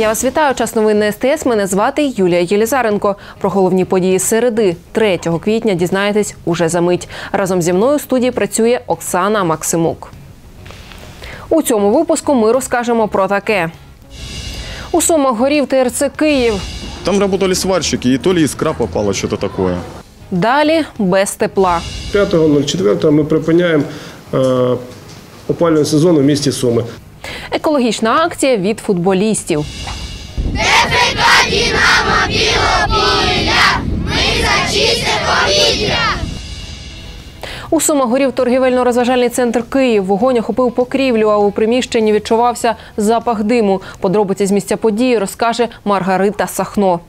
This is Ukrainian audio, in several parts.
Я вас вітаю. Час новин на СТС. Мене звати Юлія Єлізаренко. Про головні події середи 3 квітня дізнаєтесь уже за мить. Разом зі мною в студії працює Оксана Максимук. У цьому випуску ми розкажемо про таке. У Сумах горів ТРЦ Київ. Там работали сварщики, и то ли искра попала, что-то такое. Далі без тепла. 5.04 ми припиняємо е, опалювальний сезон у місті Суми. Екологічна акція від футболістів. У Сумах горів торгівельно-розважальний центр Київ. Вогонь охопив покрівлю, а у приміщенні відчувався запах диму. Подробиці з місця події розкаже Маргарита Сахно.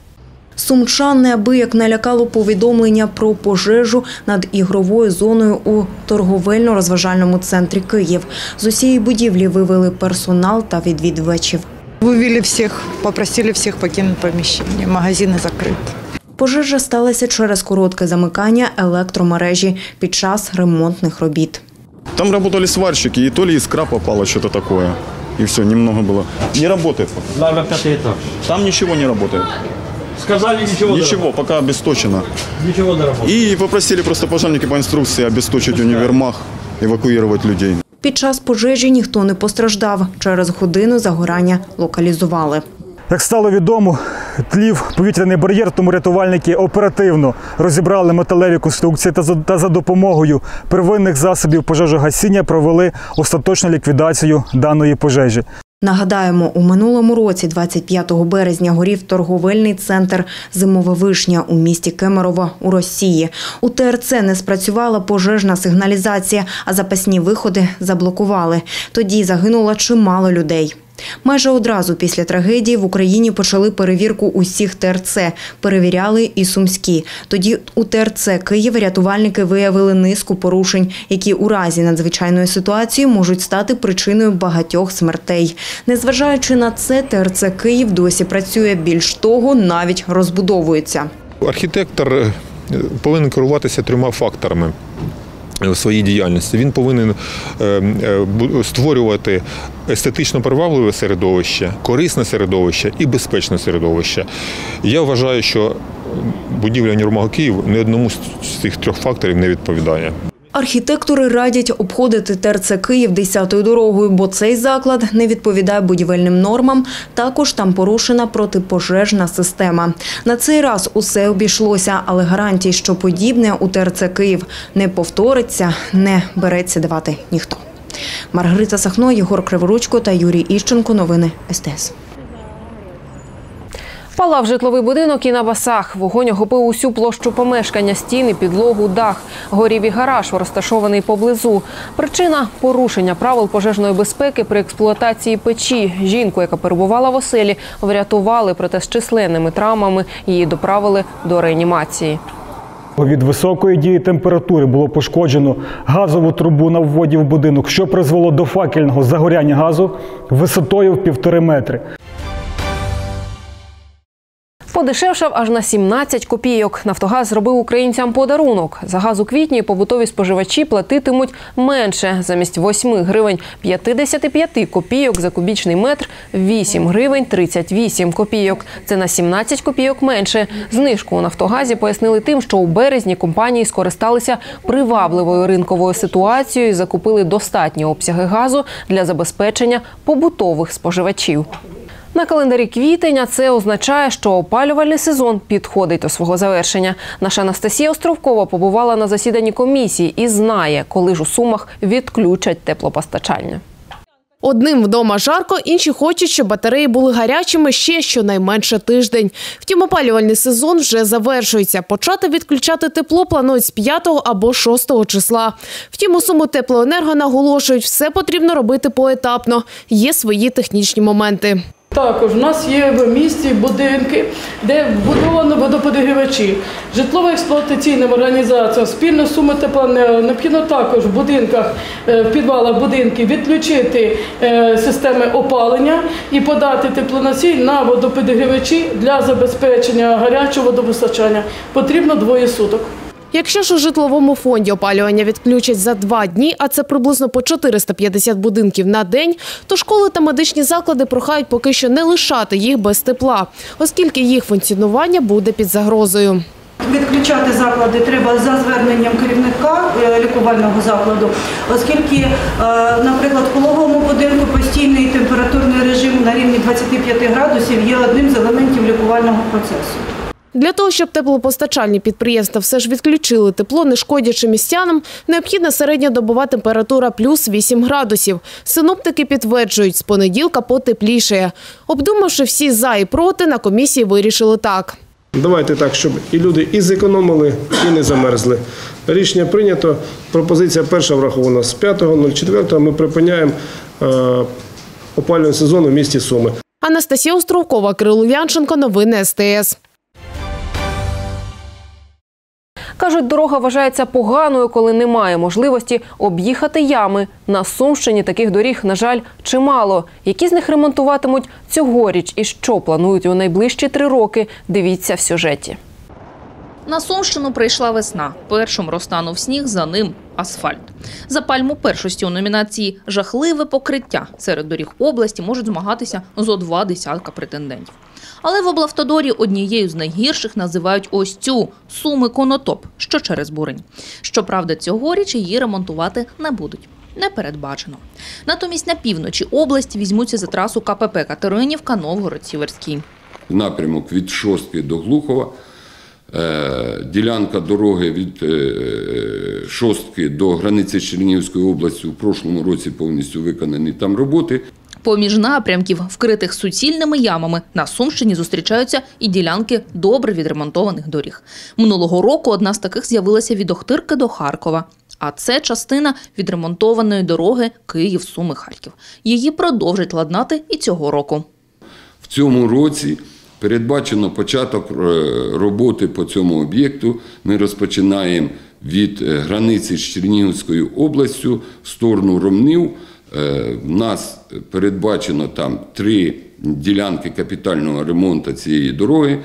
Сумчан неабияк налякало повідомлення про пожежу над ігровою зоною у торговельно-розважальному центрі Київ. З усієї будівлі вивели персонал та відвідувачів. Вывели всех, попросили всех покинуть помещение. Магазины закрыты. Пожежа сталася через коротке замикання електромережі під час ремонтних робіт. Там работали сварщики, и то ли искра попала, что-то такое. И все, немного было. Не работает. Лавра пятый этаж. Там ничего не работает. Сказали ничего. Ничего, пока обесточено. Ничего доработать. И попросили просто пожарники по инструкции обесточить универмаг, эвакуировать людей. Під час пожежі ніхто не постраждав. Через годину загорання локалізували. Як стало відомо, тлів повітряний бар'єр, тому рятувальники оперативно розібрали металеві конструкції та за допомогою первинних засобів пожежогасіння провели остаточну ліквідацію даної пожежі. Нагадаємо, у минулому році, 25 березня, горів торговельний центр Зимова вишня у місті Кемерово у Росії. У ТРЦ не спрацювала пожежна сигналізація, а запасні виходи заблокували. Тоді загинуло чимало людей. Майже одразу після трагедії в Україні почали перевірку усіх ТРЦ. Перевіряли і сумські. Тоді у ТРЦ Київ рятувальники виявили низку порушень, які у разі надзвичайної ситуації можуть стати причиною багатьох смертей. Незважаючи на це, ТРЦ Київ досі працює. Більш того, навіть розбудовується. Архітектор е, повинен керуватися трьома факторами. У своїй діяльності він повинен е, е, створювати естетично привабливе середовище, корисне середовище і безпечне середовище. Я вважаю, що будівля Нюрмага Київ ні одному з цих трьох факторів не відповідає. Архітектори радять обходити ТРЦ Київ 10-ю дорогою, бо цей заклад не відповідає будівельним нормам. Також там порушена протипожежна система. На цей раз усе обійшлося, але гарантій, що подібне у ТРЦ Київ не повториться, не береться давати ніхто. Маргарита Сахно, Єгор Криворучко та Юрій Іщенко. Новини СТС. Палав житловий будинок і на басах. Вогонь охопив усю площу помешкання, стіни, підлогу, дах. Горів і гараж, розташований поблизу. Причина порушення правил пожежної безпеки при експлуатації печі. Жінку, яка перебувала в оселі, врятували, проте з численними травмами її доправили до реанімації. Від високої дії температури було пошкоджено газову трубу на вводі в будинок, що призвело до факельного загоряння газу висотою в півтори метри. Подешевшав аж на 17 копійок. Нафтогаз зробив українцям подарунок. За газ у квітні побутові споживачі платитимуть менше. Замість 8 гривень 55 копійок за кубічний метр 8 гривень 38 копійок. Це на 17 копійок менше. Знижку у Нафтогазі пояснили тим, що у березні компанії скористалися привабливою ринковою ситуацією і закупили достатні обсяги газу для забезпечення побутових споживачів. На календарі квітень це означає, що опалювальний сезон підходить до свого завершення. Наша Анастасія Островкова побувала на засіданні комісії і знає, коли ж у сумах відключать теплопостачання. Одним вдома жарко, інші хочуть, щоб батареї були гарячими ще щонайменше тиждень. Втім, опалювальний сезон вже завершується. Почати відключати тепло планують з 5 або 6 числа. Втім, у суму теплоенерго наголошують, все потрібно робити поетапно. Є свої технічні моменти. Також у нас є в місті будинки, де вбудовано водоподігрівачі. Житлово-експлуатаційним організаціям спільно з суми тепла необхідно також в будинках, е, в підвалах будинків відключити е, системи опалення і подати теплоносій на водоподігрівачі для забезпечення гарячого водопостачання. Потрібно двоє суток. Якщо ж у житловому фонді опалювання відключать за два дні, а це приблизно по 450 будинків на день, то школи та медичні заклади прохають поки що не лишати їх без тепла, оскільки їх функціонування буде під загрозою. Відключати заклади треба за зверненням керівника е, лікувального закладу, оскільки, е, наприклад, в пологовому будинку постійний температурний режим на рівні 25 градусів є одним з елементів лікувального процесу. Для того, щоб теплопостачальні підприємства все ж відключили тепло, не шкодячи містянам, необхідна середньодобова температура плюс 8 градусів. Синоптики підтверджують, з понеділка потеплішає. Обдумавши всі за і проти, на комісії вирішили так. Давайте так, щоб і люди і зекономили, і не замерзли. Рішення прийнято. Пропозиція перша врахована з 5.04. Ми припиняємо е, опалювальний сезон у місті Суми. Анастасія Островкова, Кирило Янченко, новини СТС. Кажуть, дорога вважається поганою, коли немає можливості об'їхати ями. На Сумщині таких доріг, на жаль, чимало. Які з них ремонтуватимуть цьогоріч і що планують у найближчі три роки? Дивіться в сюжеті. На Сумщину прийшла весна. Першим розтанув сніг, за ним асфальт. За пальму першості у номінації Жахливе покриття серед доріг області можуть змагатися зо два десятка претендентів. Але в облавтодорі однією з найгірших називають ось цю суми конотоп, що через бурень. Щоправда, цьогоріч її ремонтувати не будуть. Не передбачено. Натомість на півночі області візьмуться за трасу КПП Катеринівка Новгород-Сіверський. напрямок від Шостки до Глухова, ділянка дороги від е, Шостки до границі Чернігівської області у прошлому році повністю виконані там роботи. Поміж напрямків, вкритих суцільними ямами, на Сумщині зустрічаються і ділянки добре відремонтованих доріг. Минулого року одна з таких з'явилася від Охтирки до Харкова. А це частина відремонтованої дороги Київ-Суми-Харків. Її продовжать ладнати і цього року. В цьому році передбачено початок е, роботи по цьому об'єкту. Ми розпочинаємо від е, границі з Чернігівською областю в сторону Ромнів. Е, В нас передбачено там три ділянки капітального ремонту цієї дороги.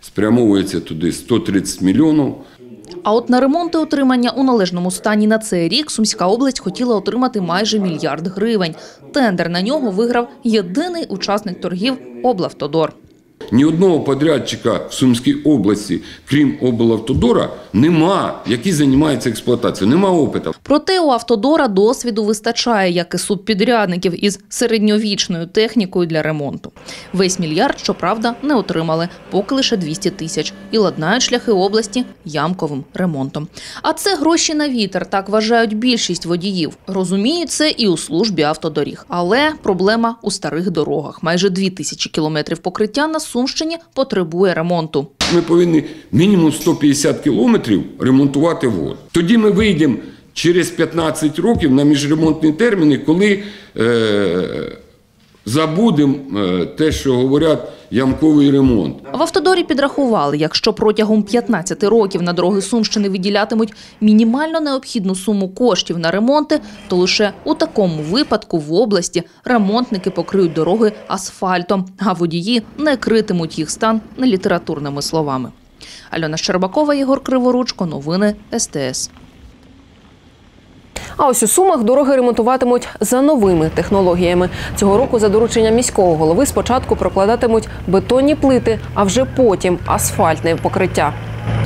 Спрямовується туди 130 мільйонів. А от на ремонт і утримання у належному стані на цей рік Сумська область хотіла отримати майже мільярд гривень. Тендер на нього виграв єдиний учасник торгів облавтодор. Ні одного подрядчика в Сумській області, крім облавтодора, нема, який займається експлуатацією. Нема опиту. Проте у автодора досвіду вистачає, як і субпідрядників із середньовічною технікою для ремонту. Весь мільярд, щоправда, не отримали, поки лише 200 тисяч, і ладнають шляхи області ямковим ремонтом. А це гроші на вітер, так вважають більшість водіїв. Розуміють це і у службі автодоріг. Але проблема у старих дорогах. Майже 2 тисячі кілометрів покриття на Сумщині потребує ремонту. Ми повинні мінімум 150 кілометрів ремонтувати воду. Тоді ми вийдемо через 15 років на міжремонтні терміни, коли е, забудемо е, те, що говорять ямковий ремонт. В автодорі підрахували, якщо протягом 15 років на дороги Сумщини виділятимуть мінімально необхідну суму коштів на ремонти, то лише у такому випадку в області ремонтники покриють дороги асфальтом, а водії не критимуть їх стан нелітературними словами. Альона Щербакова, Єгор Криворучко, новини СТС. А ось у Сумах дороги ремонтуватимуть за новими технологіями. Цього року за дорученням міського голови спочатку прокладатимуть бетонні плити, а вже потім асфальтне покриття.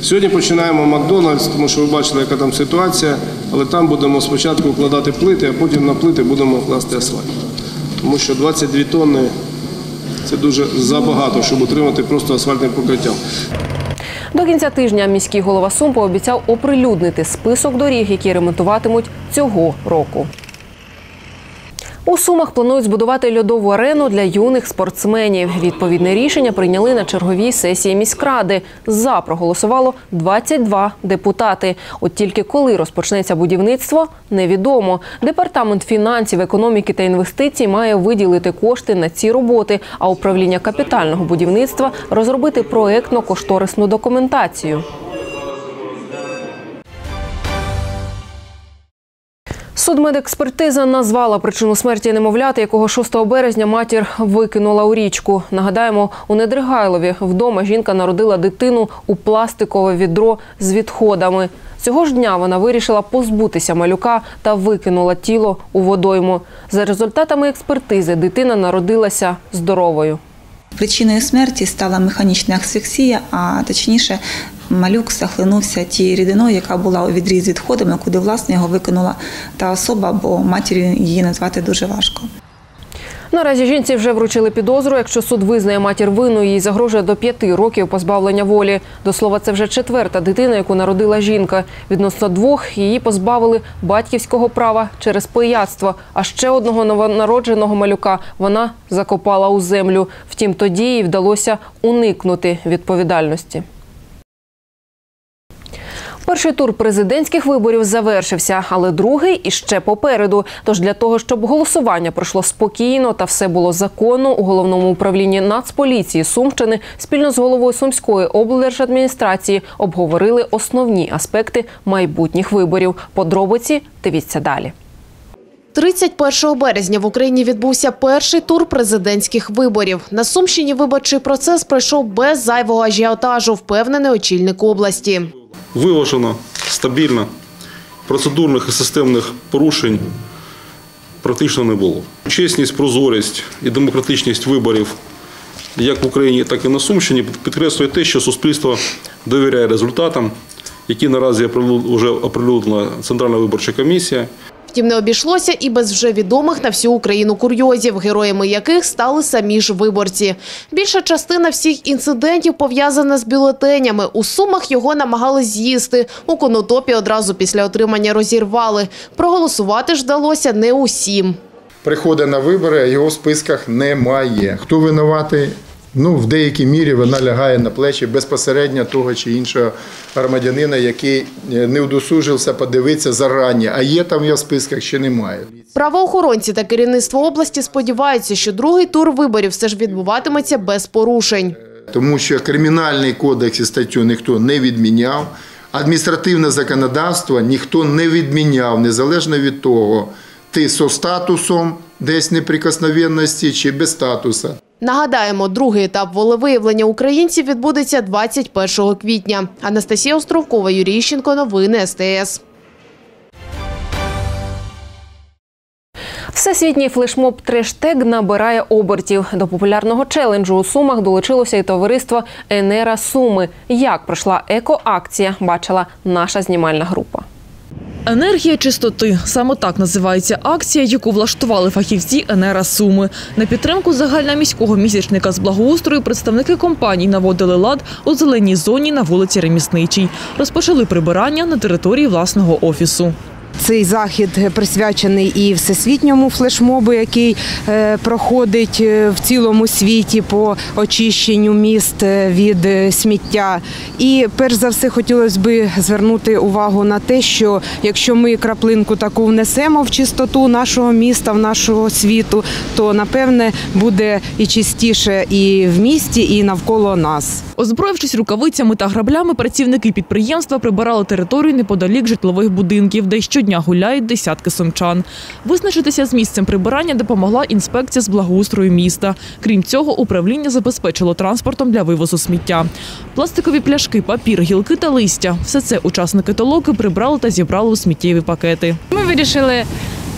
Сьогодні починаємо Макдональдс, тому що ви бачили, яка там ситуація, але там будемо спочатку вкладати плити, а потім на плити будемо класти асфальт. Тому що 22 тонни це дуже забагато, щоб утримати просто асфальтним покриттям. До кінця тижня міський голова Сум пообіцяв оприлюднити список доріг, які ремонтуватимуть цього року. У Сумах планують збудувати льодову арену для юних спортсменів. Відповідне рішення прийняли на черговій сесії міськради. За проголосувало 22 депутати. От тільки коли розпочнеться будівництво, невідомо. Департамент фінансів, економіки та інвестицій має виділити кошти на ці роботи, а управління капітального будівництва розробити проектно-кошторисну документацію. Судмедекспертиза назвала причину смерті немовляти, якого 6 березня матір викинула у річку. Нагадаємо, у Недригайлові вдома жінка народила дитину у пластикове відро з відходами. Цього ж дня вона вирішила позбутися малюка та викинула тіло у водойму. За результатами експертизи дитина народилася здоровою. Причиною смерті стала механічна асфіксія, а точніше, малюк захлинувся тією рідиною, яка була у відріз відходами, куди власне його викинула та особа, бо матір'ю її назвати дуже важко. Наразі жінці вже вручили підозру. Якщо суд визнає матір вину, їй загрожує до п'яти років позбавлення волі. До слова, це вже четверта дитина, яку народила жінка. Відносно двох її позбавили батьківського права через пияцтво. А ще одного новонародженого малюка вона закопала у землю. Втім, тоді їй вдалося уникнути відповідальності. Перший тур президентських виборів завершився, але другий іще попереду. Тож для того, щоб голосування пройшло спокійно та все було законно, у головному управлінні Нацполіції Сумщини спільно з головою Сумської облдержадміністрації обговорили основні аспекти майбутніх виборів. Подробиці дивіться далі. 31 березня в Україні відбувся перший тур президентських виборів. На Сумщині виборчий процес пройшов без зайвого ажіотажу, впевнений очільник області. Виважено, стабільно, процедурних і системних порушень практично не було. Чесність, прозорість і демократичність виборів як в Україні, так і на Сумщині підкреслює те, що суспільство довіряє результатам, які наразі вже оприлюднила Центральна виборча комісія. Втім, не обійшлося і без вже відомих на всю Україну курйозів, героями яких стали самі ж виборці. Більша частина всіх інцидентів пов'язана з бюлетенями. У Сумах його намагали з'їсти. У Конотопі одразу після отримання розірвали. Проголосувати ж вдалося не усім. приходить на вибори, а його в списках немає. Хто винуватий? Ну, в деякій мірі вона лягає на плечі безпосередньо того чи іншого громадянина, який е, не удосужився подивитися зарані, а є там я в списках чи немає. Правоохоронці та керівництво області сподіваються, що другий тур виборів все ж відбуватиметься без порушень. Тому що кримінальний кодекс і статтю ніхто не відміняв, адміністративне законодавство ніхто не відміняв, незалежно від того, ти со статусом десь неприкосновенності чи без статуса. Нагадаємо, другий етап волевиявлення українців відбудеться 21 квітня. Анастасія Островкова, Юрій Іщенко, новини СТС. Всесвітній флешмоб Трештег набирає обертів. До популярного челенджу у Сумах долучилося і товариство Енера Суми. Як пройшла екоакція, бачила наша знімальна група. Енергія чистоти саме так називається акція, яку влаштували фахівці Енера Суми. На підтримку загальноміського місячника з благоустрою представники компаній наводили лад у зеленій зоні на вулиці Ремісничій. Розпочали прибирання на території власного офісу. Цей захід присвячений і всесвітньому флешмобу, який е, проходить е, в цілому світі по очищенню міст е, від сміття. І перш за все хотілося б звернути увагу на те, що якщо ми краплинку таку внесемо в чистоту нашого міста, в нашого світу, то напевне буде і чистіше і в місті, і навколо нас. Озброївшись рукавицями та граблями, працівники підприємства прибирали територію неподалік житлових будинків, де й щодня гуляють десятки сумчан. Визначитися з місцем прибирання допомогла інспекція з благоустрою міста. Крім цього, управління забезпечило транспортом для вивозу сміття. Пластикові пляшки, папір, гілки та листя – все це учасники толоки прибрали та зібрали у сміттєві пакети. Ми вирішили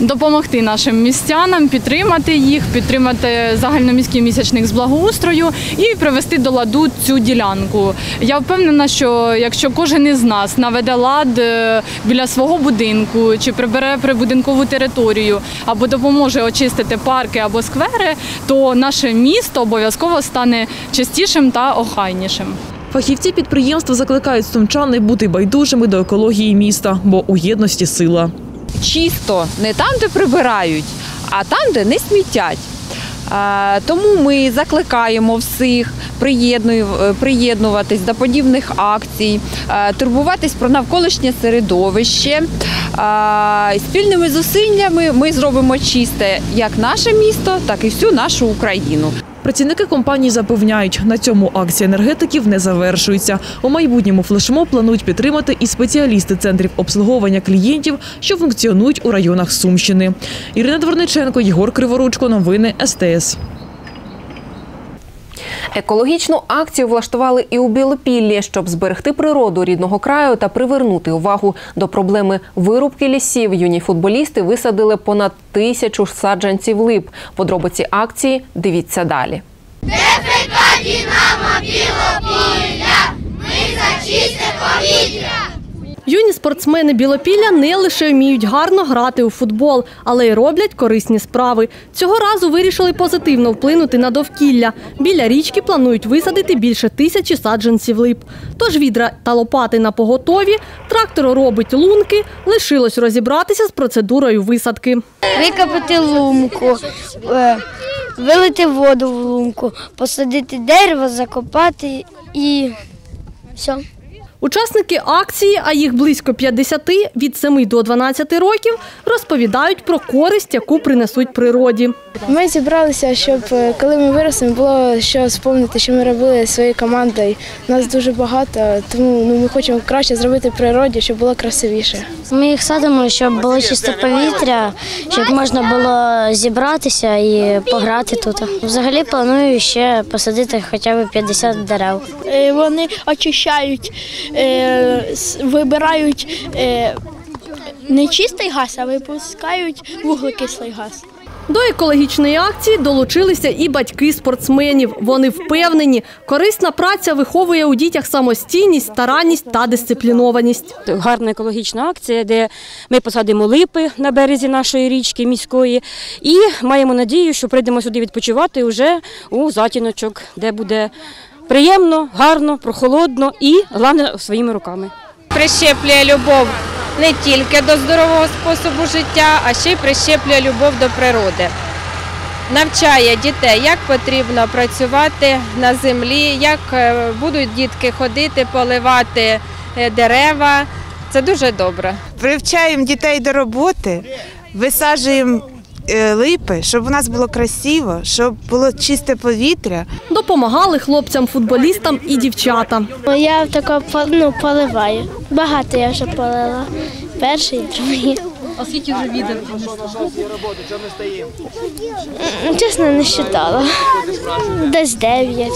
допомогти нашим містянам, підтримати їх, підтримати загальноміський місячник з благоустрою і привести до ладу цю ділянку. Я впевнена, що якщо кожен із нас наведе лад е, біля свого будинку чи прибере прибудинкову територію або допоможе очистити парки або сквери, то наше місто обов'язково стане чистішим та охайнішим. Фахівці підприємства закликають сумчан не бути байдужими до екології міста, бо у єдності сила. Чисто не там, де прибирають, а там, де не смітять. Тому ми закликаємо всіх е, приєднуватись до подібних акцій, е, турбуватись про навколишнє середовище. Спільними зусиллями ми зробимо чисте як наше місто, так і всю нашу Україну. Працівники компанії запевняють, на цьому акція енергетиків не завершується. У майбутньому флешмоб планують підтримати і спеціалісти центрів обслуговування клієнтів, що функціонують у районах Сумщини. Ірина Дворниченко, Єгор Криворучко. Новини СТС. Екологічну акцію влаштували і у Білопіллі, щоб зберегти природу рідного краю та привернути увагу до проблеми вирубки лісів. Юні футболісти висадили понад тисячу саджанців лип. Подробиці акції дивіться далі. Юні спортсмени Білопілля не лише вміють гарно грати у футбол, але й роблять корисні справи. Цього разу вирішили позитивно вплинути на довкілля. Біля річки планують висадити більше тисячі саджанців лип. Тож відра та лопати на поготові, трактор робить лунки, лишилось розібратися з процедурою висадки. Викопати лунку, е, вилити воду в лунку, посадити дерево, закопати і все. Учасники акції, а їх близько 50, від 7 до 12 років, розповідають про користь, яку принесуть природі. Ми зібралися, щоб е, коли ми виростемо, було що спомнити, що ми робили своєю командою. Нас дуже багато, тому ну, ми хочемо краще зробити природі, щоб було красивіше. Ми їх садимо, щоб було чисте повітря, щоб можна було зібратися і пограти тут. Взагалі планую ще посадити хоча б 50 дерев. Е, Вони очищають, вибирають е, не чистий газ, а випускають вуглекислий газ. До екологічної акції долучилися і батьки спортсменів. Вони впевнені, корисна праця виховує у дітях самостійність, старанність та дисциплінованість. гарна екологічна акція, де ми посадимо липи на березі нашої річки міської і маємо надію, що прийдемо сюди відпочивати вже у затіночок, де буде приємно, гарно, прохолодно і головне своїми руками. прищеплює любов не тільки до здорового способу життя, а ще й прищеплює любов до природи. Навчає дітей, як потрібно працювати на землі, як е, будуть дітки ходити, поливати е, дерева. Це дуже добре. Привчаємо дітей до роботи, висаджуємо липи, щоб у нас було красиво, щоб було чисте повітря. Допомагали хлопцям-футболістам і дівчатам. Я тако ну, поливаю. Багато я вже полила. Перший, другий. А скільки вже відер Чесно, не вважала. Десь дев'ять,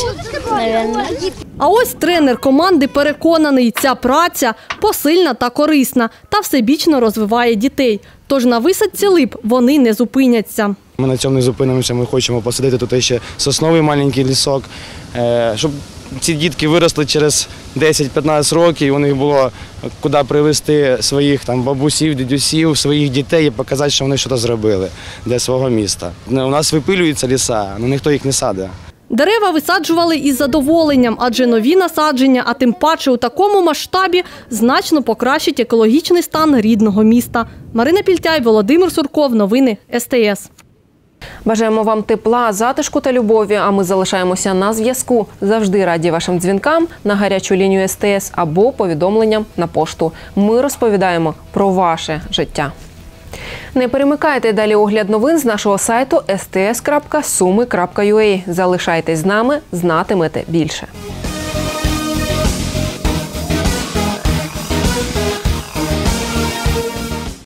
мабуть. А ось тренер команди переконаний, ця праця посильна та корисна та всебічно розвиває дітей. Тож на висадці лип вони не зупиняться. Ми на цьому не зупинимося. Ми хочемо посадити тут ще сосновий маленький лісок, е, щоб ці дітки виросли через 10-15 років, і у них було куди привезти своїх там бабусів, дідусів, своїх дітей і показати, що вони щось зробили для свого міста. У нас випилюються ліса, але ніхто їх не садить. Дерева висаджували із задоволенням, адже нові насадження, а тим паче у такому масштабі, значно покращить екологічний стан рідного міста. Марина Пільтяй, Володимир Сурков. Новини СТС. Бажаємо вам тепла, затишку та любові. А ми залишаємося на зв'язку. Завжди раді вашим дзвінкам на гарячу лінію СТС або повідомленням на пошту. Ми розповідаємо про ваше життя. Не перемикайте далі огляд новин з нашого сайту sts.sumi.ua. Залишайтесь з нами, знатимете більше.